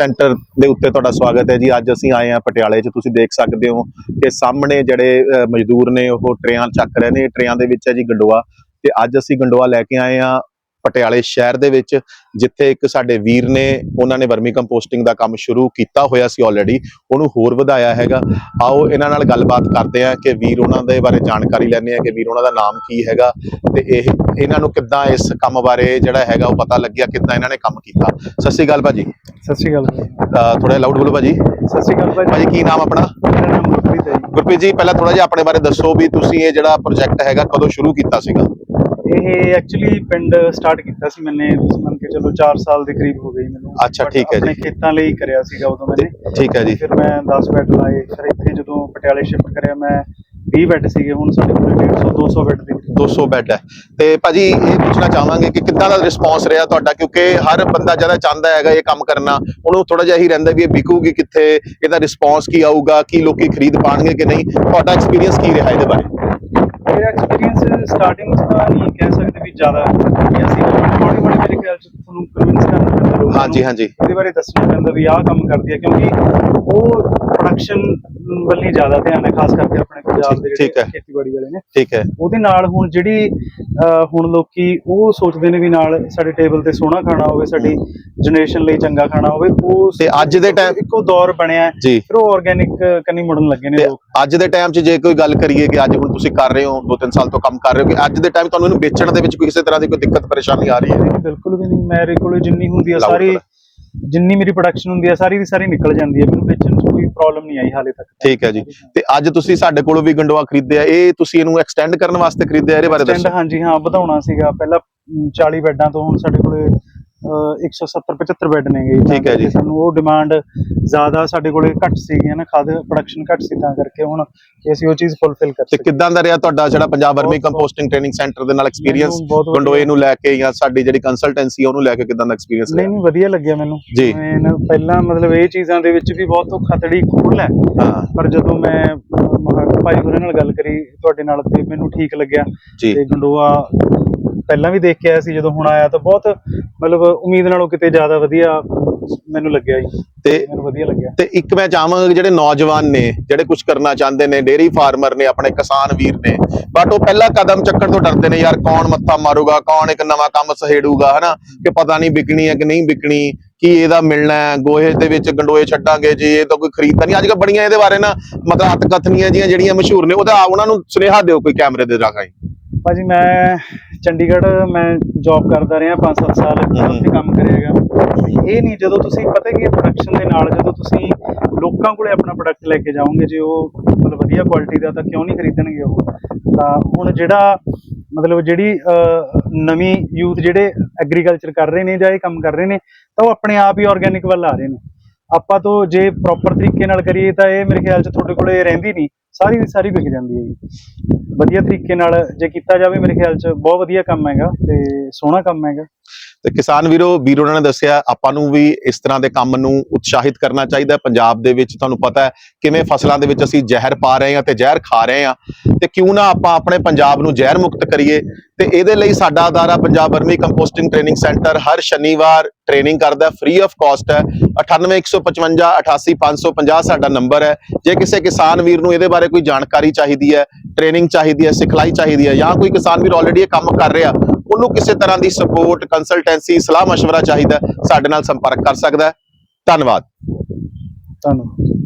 Centre ਦੇ ਉੱਤੇ ਤੁਹਾਡਾ ਸਵਾਗਤ ਹੈ ਜੀ। ਅੱਜ ਅਸੀਂ ਆਏ ਹਾਂ ਪਟਿਆਲੇ 'ਚ। ਤੁਸੀਂ ਦੇਖ ਸਕਦੇ ਹੋ ਕਿ ਸਾਹਮਣੇ ਜਿਹੜੇ ਮਜ਼ਦੂਰ ਨੇ ਉਹ ਟਰੇਆਂ ਚੱਕ ਰਹੇ ਨੇ। ਇਹ ਟਰੇਆਂ ਦੇ ਵਿੱਚ ਹੈ ਜੀ ਗੰਡੋਆ। ਤੇ ਅੱਜ ਅਸੀਂ ਗੰਡੋਆ ਲੈ ਕੇ ਆਏ ਆ ਪਟਿਆਲੇ ਸ਼ਹਿਰ ਦੇ ਵਿੱਚ ਜਿੱਥੇ ਇੱਕ ਸਾਡੇ ਵੀਰ ਨੇ ਉਹਨਾਂ ਨੇ ਵਰਮੀ ਕੰਪੋਸਟਿੰਗ ਦਾ ਕੰਮ ਸ਼ੁਰੂ ਕੀਤਾ ਹੋਇਆ ਸੀ ਆਲਰੇਡੀ ਉਹਨੂੰ ਹੋਰ ਵਧਾਇਆ ਹੈਗਾ। ਆਓ ਇਹਨਾਂ ਨਾਲ ਗੱਲਬਾਤ ਕਰਦੇ ਹਾਂ ਕਿ ਵੀਰ ਉਹਨਾਂ ਦੇ ਬਾਰੇ ਜਾਣਕਾਰੀ ਲੈਂਦੇ ਹਾਂ ਕਿ ਵੀਰ ਉਹਨਾਂ ਦਾ ਨਾਮ ਕੀ ਹੈਗਾ ਤੇ ਇਹ ਇਹਨਾਂ ਨੂੰ ਕਿੱਦਾਂ ਇਸ ਕੰਮ ਬਾਰੇ ਜਿਹੜਾ ਹੈਗਾ ਉਹ ਪਤਾ ਲੱਗਿਆ ਕਿੱਦਾਂ ਇਹਨਾਂ ਨੇ ਕੰਮ ਕੀਤਾ। ਸਤਿ ਸ਼੍ਰੀ ਅਕਾਲ ਭਾਜੀ। ਸਤਿ ਸ਼੍ਰੀ ਅਕਾਲ। ਥੋੜਾ ਲਾਊਡ ਬੋਲੋ ਭਾਜੀ। ਸਤਿ ਸ਼੍ਰੀ ਅਕਾਲ ਭਾਈ ਭਾਜੀ ਕੀ ਨਾਮ ਆਪਣਾ? ਮੇਰਾ ਨਾਮ ਗੁਰਪ੍ਰੀਤ ਹੈ ਜੀ। ਗੁਰਪ੍ਰੀਤ ਜੀ ਪਹਿਲਾਂ ਥੋੜਾ ਜਿਹਾ ਆਪਣੇ ਬਾਰੇ ਦੱਸੋ ਵੀ ਤੁਸੀਂ ਇਹ ਜਿਹੜਾ ਪ੍ਰੋਜੈਕਟ ਹੈਗਾ ਕਦੋਂ ਸ਼ੁਰੂ ਕੀਤਾ ਸੀਗਾ? ਇਹ ਐਕਚੁਅਲੀ ਪਿੰਡ ਸਟਾਰਟ ਕੀਤਾ ਸੀ ਮੈਨੇ ਤੁਸੀਂ ਮੰਨ ਕੇ ਚਲੋ 4 ਸਾਲ ਦੇ ਕਰੀਬ ਹੋ ਗਏ ਮੈਨੂੰ। ਅੱਛਾ, But ਠੀਕ ਹੈ ਜੀ। ਆਪਣੇ ਖੇਤਾਂ ਲਈ ਕਰਿਆ ਸੀਗਾ ਉਦੋਂ ਮੈਨੇ। ਠੀਕ ਹੈ ਜੀ। ਫਿਰ ਮੈਂ 10 ਬੈੱਡ ਲਾਏ। ਫਿਰ ਇੱਥੇ ਜਦੋਂ ਪਟਿਆਲੇ ਸ਼ਿਫਟ ਕਰਿਆ ਮੈਂ 20 ਬੈੱਡ ਸੀਗੇ ਹੁਣ ਸਾਡੇ ਕੋਲ 150 200 ਬੈੱਡ ਦੇ 200 ਬੈੱਡ ਹੈ। ਤੇ ਭਾਜੀ ਇਹ ਪੁੱਛਣਾ ਚਾਹਾਂਗੇ ਕਿ ਕਿੱਦਾਂ ਦਾ ਰਿਸਪੌਂਸ ਰਿਹਾ ਤੁਹਾਡਾ? ਕਿਉਂਕਿ ਹਰ ਬੰਦਾ ਜਿਹੜਾ ਚਾਹੁੰਦਾ ਹੈਗਾ ਇਹ ਕੰਮ ਕਰਨਾ। ਉਹਨੂੰ ਥੋੜਾ ਜਿਹਾ ਹੀ ਰਹਿੰਦਾ ਵੀ ਇਹ ਵਿਕੂਗੀ ਕਿੱਥੇ ਇਹਦਾ ਰਿਸਪੌਂਸ ਕੀ ਆਊਗਾ ਕੀ ਲੋਕੀ ਖਰੀਦ ਪਾਣਗੇ ਕਿ ਨਹੀਂ? ਤੁਹਾਡਾ ਐਕਸਪੀਰੀਅੰਸ ਕੀ ਰਿਹਾ ਇਹਦੇ ਬਾਰੇ? ਮੇਰਾ ਐਕਸਪੀਰੀਅੰਸ ਸਟਾਰਟਿੰਗ ਚ ਤਾਂ ਨਹੀਂ ਕਹਿ ਸਕਦੇ ਵੀ ਜ਼ਿਆਦਾ ਵਧੀਆ ਸੀ ਹੌਲੀ ਹੌਲੀ ਮੇਰੇ ਖਿਆਲ ਚ ਤੁਹਾਨੂੰ ਕਨਵਿੰਸ ਕਰਨਾ ਪੈਂਦਾ ਲੋਕਾਂ ਹਾਂਜੀ। ਹਾਂਜੀ ਇਹਦੇ ਬਾਰੇ ਦੱਸਣਾ ਪੈਂਦਾ ਵੀ ਆਹ ਕੰਮ ਕਰਦੀ ਹੈ ਕਿਉਂਕਿ ਉਹ ਪ੍ਰੋਡਕਸ਼ਨ ਵੱਲ ਜ਼ਿਆਦਾ ਧਿਆਨ ਹੈ ਖਾਸ ਕਰਕੇ ਆਪਣੇ ਪੰਜਾਬ ਦੇ। ਜਿਹੜੇ ਖੇਤੀਬਾੜੀ ਵਾਲੇ ਨੇ। ਠੀਕ ਹੈ। ਉਹਦੇ ਨਾਲ ਹੁਣ ਜਿਹੜੀ ਹੁਣ ਲੋਕੀ ਉਹ ਸੋਚਦੇ ਨੇ ਵੀ ਨਾਲ ਸਾਡੇ ਟੇਬਲ ਤੇ ਸੋਹਣਾ ਖਾਣਾ ਹੋਵੇ ਸਾਡੀ ਜਨਰੇਸ਼ਨ ਲਈ ਚੰਗਾ ਖਾਣਾ ਹੋਵੇ ਉਹ ਤੇ ਅੱਜ ਦੇ time- ਇੱਕੋ ਦੌਰ ਬਣਿਆ ਫਿਰ ਉਹ ਆਰਗੇਨਿਕ ਕੰਨੀ ਮੁੜਨ ਲੱਗੇ ਨੇ ਲੋਕ। ਅੱਜ ਦੇ ਟਾਈਮ 'ਚ ਜੇ ਕੋਈ ਗੱਲ ਕਰੀਏ ਕਿ ਅੱਜ ਹੁਣ ਤੁਸੀਂ ਕਰ ਰਹੇ ਹੋ 2-3 ਸਾਲ ਤੋਂ ਕੰਮ ਕਰ ਰਹੇ ਹੋ ਕਿ ਅੱਜ ਦੇ ਟਾਈਮ ਤੁਹਾਨੂੰ ਇਹਨੂੰ ਵੇਚਣ ਦੇ ਵਿੱਚ ਕੋਈ ਕਿਸੇ ਤਰ੍ਹਾਂ ਦੀ ਕੋਈ ਦਿੱਕਤ ਪਰੇਸ਼ਾਨੀ ਆ ਰਹੀ ਹੈ? ਬਿਲਕੁਲ ਵੀ ਨਹੀਂ। ਮੇਰੇ ਕੋਲ ਜਿੰਨੀ ਹੁੰਦੀ ਹੈ ਸਾਰੀ। ਜਿੰਨੀ ਮੇਰੀ ਪ੍ਰੋਡਕਸ਼ਨ ਹੁੰਦੀ ਹੈ ਸਾਰੀ ਦੀ ਸਾਰੀ ਨਿਕਲ ਜਾਂਦੀ ਹੈ। ਮੈਨੂੰ ਵੇਚਣ ਕੋਈ ਪ੍ਰੋਬਲਮ ਨਹੀਂ ਆਈ ਹਾਲੇ ਤੱਕ ਠੀਕ ਹੈ ਜੀ। ਤੇ ਅੱਜ ਤੁਸੀਂ ਸਾਡੇ ਕੋਲੋਂ ਵੀ ਗੰਡੋਆ ਖਰੀਦਿਆ ਇਹ ਤੁਸੀਂ ਇਹਨੂੰ ਐਕਸਟੈਂਡ ਕਰਨ ਵਾਸਤੇ ਖਰੀਦਿਆ ਇਹਦੇ ਬਾਰੇ ਦੱਸੋ। ਹਾਂਜੀ ਹਾਂ ਵਧਾਉਣਾ ਸੀਗਾ। ਪਹਿਲਾਂ ਅਮ, 40 ਬੈੱਡਾਂ ਤੋਂ ਹੁਣ ਸਾਡੇ ਕੋਲੇ 170 75 ਬੈੱਡ ਨੇਗੇ ਠੀਕ ਹੈ ਜੀ। ਸਾਨੂੰ ਉਹ ਡਿਮਾਂਡ ਜ਼ਿਆਦਾ ਸਾਡੇ ਕੋਲੇ ਘੱਟ ਸੀਗੀ ਨਾ ਖਾਦ ਪ੍ਰੋਡਕਸ਼ਨ ਘੱਟ ਸੀ ਤਾਂ ਕਰਕੇ ਹੁਣ ਅਸੀਂ ਉਹ ਚੀਜ਼ ਫੁੱਲਫਿਲ ਕਰ ਤੇ ਕਿੱਦਾਂ ਦਾ ਰਿਹਾ ਤੁਹਾਡਾ ਜਿਹੜਾ ਪੰਜਾਬ ਵਰਮੀ ਬਹੁਤ- ਕੰਪੋਸਟਿੰਗ ਟ੍ਰੇਨਿੰਗ ਸੈਂਟਰ ਦੇ ਨਾਲ ਐਕਸਪੀਰੀਅੰਸ ਮੈਨੂੰ ਬਹੁਤ ਵਧੀਆ- ਗੰਡੋਏ ਨੂੰ ਲੈ ਕੇ ਜਾਂ ਸਾਡੀ ਜਿਹੜੀ ਕੰਸਲਟੈਂਸੀ ਉਹਨੂੰ ਲੈ ਕੇ ਕਿੱਦਾਂ ਦਾ ਐਕਸਪੀਰੀਅੰਸ ਨਹੀਂ ਰਿਹਾ? ਨਹੀਂ ਵਧੀਆ ਲੱਗਿਆ ਮੈਨੂੰ। ਜੀ। ਮੈਂ ਨਾ ਪਹਿਲਾਂ ਮਤਲਬ ਇਹ ਚੀਜ਼ਾਂ ਦੇ ਵਿੱਚ ਵੀ ਬਹੁਤ ਖਤੜੀ ਖੋਲ ਹੈ। ਹਾਂ। ਪਰ ਜਦੋਂ ਮੈਂ ਅਹ, ਮਹਾ- ਭਾਈ ਹੋਰਾਂ ਨਾਲ ਗੱਲ ਕਰੀ ਤੁਹਾਡੇ ਨਾਲ ਤੇ ਮੈਨੂੰ ਠੀਕ ਲੱਗਿਆ। ਜੀ। ਤੇ ਗੰਡੋਆ ਪਹਿਲਾਂ ਵੀ ਦੇਖ ਕੇ ਆਇਆ ਸੀ ਜਦੋਂ ਹੁਣ ਆਇਆ ਤਾਂ ਬਹੁਤ ਮਤਲਬ ਉਮੀਦ ਨਾਲੋਂ ਕਿਤੇ ਜ਼ਿਆਦਾ ਵਧੀਆ ਮੈਨੂੰ ਲੱਗਿਆ ਜੀ। ਤੇ ਮੈਨੂੰ ਵਧੀਆ ਲੱਗਿਆ। ਤੇ ਇੱਕ ਮੈਂ ਚਾਹਾਂਗਾ ਜਿਹੜੇ ਨੌਜਵਾਨ ਨੇ ਜਿਹੜੇ ਕੁਝ ਕਰਨਾ ਚਾਹੁੰਦੇ ਨੇ ਡੇਰੀ ਫਾਰਮਰ ਨੇ ਆਪਣੇ ਕਿਸਾਨ ਵੀਰ ਨੇ ਬਟ ਉਹ ਪਹਿਲਾ ਕਦਮ ਚੱਕਣ ਤੋਂ ਡਰਦੇ ਨੇ ਯਾਰ ਕੌਣ ਮੱਥਾ ਮਾਰੂਗਾ ਕੌਣ ਇੱਕ ਨਵਾਂ ਕੰਮ ਸਹੇੜੂਗਾ ਹਨਾ? ਕਿ ਪਤਾ ਨਹੀਂ ਵਿਕਣੀ ਹੈ ਕਿ ਨਹੀਂ ਵਿਕਣੀ ਕੀ ਇਹਦਾ ਮਿਲਣਾ ਹੈ ਗੋਹੇ ਦੇ ਵਿੱਚ ਗੰਡੋਏ ਛੱਡਾਂਗੇ ਜੀ ਇਹ ਤਾਂ ਕੋਈ ਖਰੀਦਦਾ ਨਹੀਂ। ਅੱਜ ਕੱਲ੍ਹ ਬੜੀਆਂ ਇਹਦੇ ਬਾਰੇ ਨਾ ਮਤਲਬ ਹੱਥ ਕਥਨੀਆਂ ਜੀਆਂ ਜਿਹੜੀਆਂ ਮਸ਼ਹੂਰ ਨੇ ਉਹਦਾ ਉਹਨਾਂ ਨੂੰ ਸੁਨੇਹਾ ਦਿਓ ਕੋਈ ਕੈਮਰੇ ਦੇ ਰਾਹੀਂ। ਭਾਜੀ ਮੈਂ ਚੰਡੀਗੜ੍ਹ ਮੈਂ ਜੌਬ ਕਰਦਾ ਰਿਹਾ 5-7 ਸਾਲ। ਉੱਥੇ ਕੰਮ ਕਰਿਆਗਾ ਇਹ ਨਹੀਂ ਜਦੋਂ ਤੁਸੀਂ ਪਤਾ ਕੀ ਪ੍ਰੋਡਕਸ਼ਨ ਦੇ ਨਾਲ ਜਦੋਂ ਤੁਸੀਂ ਲੋਕਾਂ ਕੋਲੇ ਆਪਣਾ ਪ੍ਰੋਡਕਟ ਲੈ ਕੇ ਜਾਓਗੇ ਜੇ ਉਹ ਮਤਲਬ ਵਧੀਆ ਕੁਆਲਿਟੀ ਦਾ ਤਾਂ ਕਿਉਂ ਨਹੀਂ ਖਰੀਦਣਗੇ ਉਹ? ਤਾਂ ਹੁਣ ਜਿਹੜਾ ਮਤਲਬ ਜਿਹੜੀ ਨਵੀਂ ਯੂਥ ਜਿਹੜੇ ਐਗਰੀਕਲਚਰ ਕਰ ਰਹੇ ਨੇ ਜਾਂ ਇਹ ਕੰਮ ਕਰ ਰਹੇ ਨੇ ਤਾਂ ਉਹ ਆਪਣੇ ਆਪ ਹੀ ਆਰਗੇਨਿਕ ਵੱਲ ਆ ਰਹੇ ਨੇ। ਆਪਾਂ ਤੋਂ ਜੇ ਪ੍ਰੋਪਰ ਤਰੀਕੇ ਨਾਲ ਕਰੀਏ ਤਾਂ ਇਹ ਮੇਰੇ ਖਿਆਲ 'ਚ ਤੁਹਾਡੇ ਕੋਲੇ ਰਹਿੰਦੀ ਨਹੀਂ। ਸਾਰੀ ਦੀ ਸਾਰੀ ਵਿਕ ਜਾਂਦੀ ਹੈ ਜੀ। ਵਧੀਆ ਤਰੀਕੇ ਨਾਲ ਜੇ ਕੀਤਾ ਜਾਵੇ ਮੇਰੇ ਖਿਆਲ 'ਚ ਬਹੁਤ ਵਧੀਆ ਕੰਮ ਹੈਗਾ ਤੇ ਸੋਹਣਾ ਕੰਮ ਹੈਗਾ। ਤੇ ਕਿਸਾਨ ਵੀਰੋ, ਵੀਰ ਉਹਨਾਂ ਨੇ ਦੱਸਿਆ, ਆਪਾਂ ਨੂੰ ਵੀ ਇਸ ਤਰ੍ਹਾਂ ਦੇ ਕੰਮ ਨੂੰ ਉਤਸ਼ਾਹਿਤ ਕਰਨਾ ਚਾਹੀਦਾ ਹੈ। ਪੰਜਾਬ ਦੇ ਵਿੱਚ ਤੁਹਾਨੂੰ ਪਤਾ ਹੈ ਕਿਵੇਂ ਫਸਲਾਂ ਦੇ ਵਿੱਚ ਅਸੀਂ ਜ਼ਹਿਰ ਪਾ ਰਹੇ ਹਾਂ ਤੇ ਜ਼ਹਿਰ ਖਾ ਰਹੇ ਹਾਂ। ਤੇ ਕਿਉਂ ਨਾ ਆਪਾਂ ਆਪਣੇ ਪੰਜਾਬ ਨੂੰ ਜ਼ਹਿਰ ਮੁਕਤ ਕਰੀਏ। ਤੇ ਇਹਦੇ ਲਈ ਸਾਡਾ ਅਦਾਰਾ Punjab vermi composting training centre ਹਰ ਸ਼ਨੀਵਾਰ ਟ੍ਰੇਨਿੰਗ ਕਰਦਾ ਫ੍ਰੀ ਆਫ ਕਾਸਟ ਹੈ। 98155 88550 ਸਾਡਾ ਨੰਬਰ ਹੈ। ਜੇ ਕਿਸੇ ਕਿਸਾਨ ਵੀਰ ਨੂੰ ਇਹਦੇ ਬਾਰੇ ਕੋਈ ਜਾਣਕਾਰੀ ਚਾਹੀਦੀ ਹੈ, ਟ੍ਰੇਨਿੰਗ ਚਾਹੀਦੀ ਹੈ, ਸਿਖਲਾਈ ਚਾਹੀਦੀ ਹੈ ਜਾਂ ਕੋਈ ਕਿਸਾਨ ਵੀਰ ਆਲਰੇਡੀ ਇਹ ਕੰਮ ਕਰ ਰਿਹਾ ਉਹਨੂੰ ਕਿਸੇ ਤਰ੍ਹਾਂ ਦੀ ਸਪੋਰਟ ਕੰਸਲਟੈਂਸੀ ਸਲਾਹ مشورہ ਚਾਹੀਦਾ ਹੈ, ਸਾਡੇ ਨਾਲ ਸੰਪਰਕ ਕਰ ਸਕਦਾ ਹੈ ਧੰਨਵਾਦ ਧੰਨਵਾਦ